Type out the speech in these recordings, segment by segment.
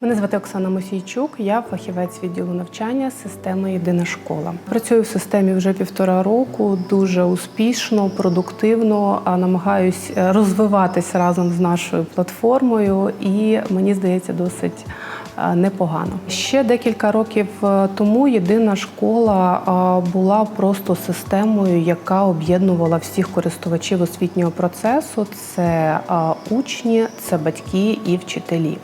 Мене звати Оксана Мосійчук, я фахівець відділу навчання системи Єдина школа. Працюю в системі вже півтора року, дуже успішно, продуктивно, намагаюсь е, розвиватись разом з нашою платформою, і мені здається, досить е, непогано. Ще декілька років е, тому єдина школа була просто системою, яка об'єднувала всіх користувачів освітнього процесу. Це учні, це батьки і вчителі.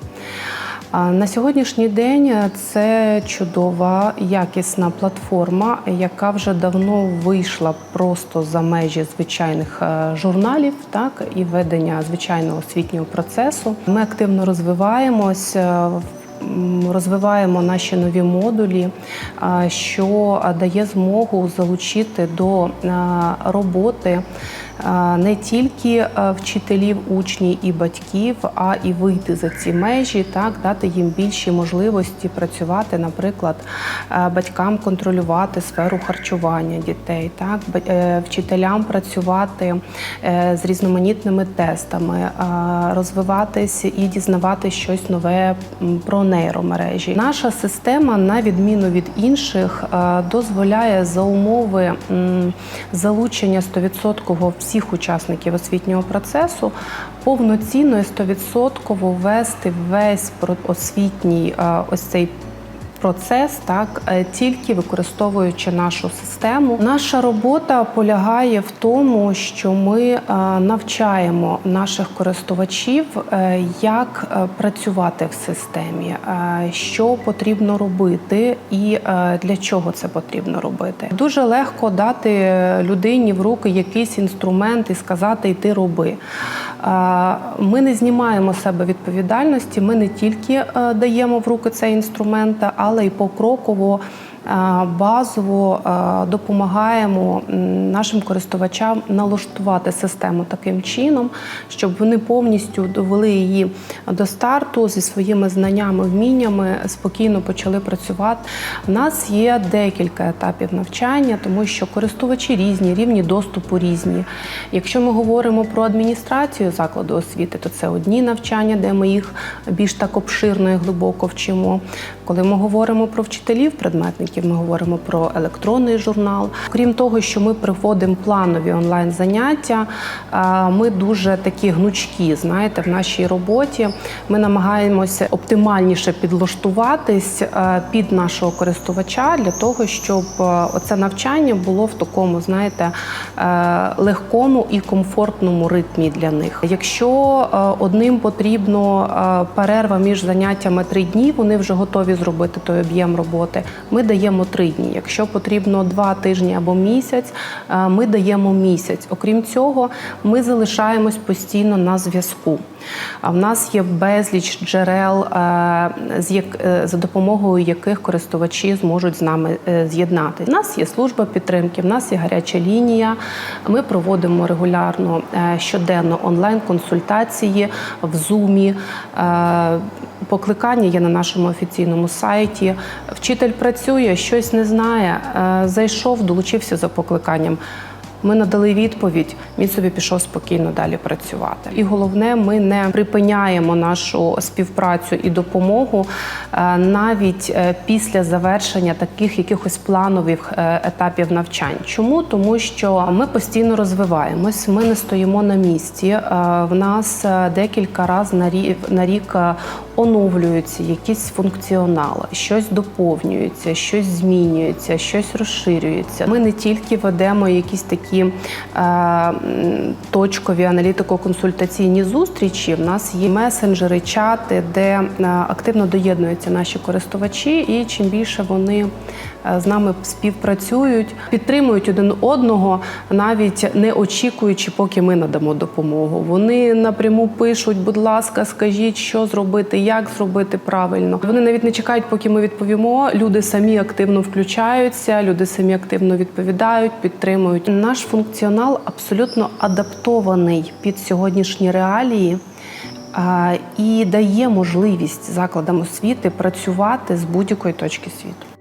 На сьогоднішній день це чудова, якісна платформа, яка вже давно вийшла просто за межі звичайних е, журналів, так і ведення звичайного освітнього процесу. Ми активно розвиваємось. е, Розвиваємо наші нові модулі, що дає змогу залучити до роботи не тільки вчителів, учнів і батьків, а і вийти за ці межі, так дати їм більші можливості працювати, наприклад, батькам контролювати сферу харчування дітей, так е, вчителям працювати е, з різноманітними тестами, а, розвиватись і дізнавати щось нове про нейромережі. Наша система, на відміну від інших, е, дозволяє за умови залучення 100% всіх учасників освітнього процесу повноцінно і 100% вести весь освітній е, ось цей процес, так е, тільки використовуючи нашу систему. Наша робота полягає в тому, що ми е, навчаємо наших користувачів, е, як працювати в системі, що потрібно робити і для чого це потрібно робити. Дуже легко дати людині в руки якийсь інструмент і сказати йти роби. Ми не знімаємо себе відповідальності. Ми не тільки даємо в руки цей інструмент, але й покроково. Е, Базово е, допомагаємо нашим користувачам налаштувати систему таким чином, щоб вони повністю довели її до старту зі своїми знаннями, вміннями, спокійно почали працювати. У нас є декілька етапів навчання, тому що користувачі різні, рівні доступу різні. Якщо ми говоримо про адміністрацію закладу освіти, то це одні навчання, де ми їх більш так обширно і глибоко вчимо. Коли ми говоримо про вчителів, предметників, ми говоримо про електронний журнал. Крім того, що ми проводимо планові онлайн заняття, е, ми дуже такі гнучкі, знаєте, в нашій роботі. Ми намагаємося оптимальніше підлаштуватись е, під нашого користувача для того, щоб е, оце навчання було в такому, знаєте, легкому і комфортному ритмі для них. Якщо одним потрібно перерва між заняттями три дні, вони вже готові зробити той об'єм роботи. Ми даємо три дні. Якщо потрібно два тижні або місяць, е, ми даємо місяць. Окрім цього, ми залишаємось постійно на зв'язку. В нас є безліч джерел, е, е, за допомогою яких користувачі зможуть з нами з'єднати. У нас є служба підтримки, в нас є гаряча лінія. Ми проводимо регулярно щоденно онлайн-консультації в. Е, Покликання є на нашому офіційному сайті. Вчитель працює, щось не знає. е, Зайшов, долучився за покликанням. Ми надали відповідь, він собі пішов спокійно далі працювати. І головне, ми не припиняємо нашу співпрацю і допомогу е, навіть е, після завершення таких якихось планових е, етапів навчань. Чому? Тому що ми постійно розвиваємось, ми не стоїмо на місці. В нас декілька разів на рік на рік оновлюються якісь функціонали, щось доповнюється, щось змінюється, щось розширюється. Ми не тільки ведемо якісь такі е, точкові аналітико-консультаційні зустрічі. В нас є месенджери, чати, де е, активно доєднуються наші користувачі, і чим більше вони е, з нами співпрацюють, підтримують один одного, навіть не очікуючи, поки ми надамо допомогу. Вони напряму пишуть, будь ласка, скажіть, що зробити, як зробити правильно. Вони навіть не чекають, поки ми відповімо. Люди самі активно включаються, люди самі активно відповідають, підтримують. Наш функціонал абсолютно адаптований під сьогоднішні реалії. І дає можливість закладам освіти працювати з будь-якої точки світу.